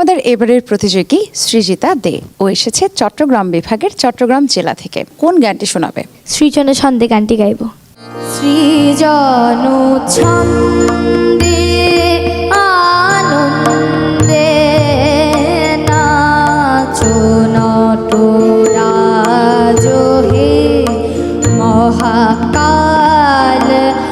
আমাদের এবারের প্রতিযোগী সৃজিতা দে। ও এসেছে চট্টগ্রাম বিভাগের চট্টগ্রাম জেলা থেকে। কোন গানটি শোনাবে? সৃজন সন্ধে গানটি গাইব। সৃজন মহাকাল।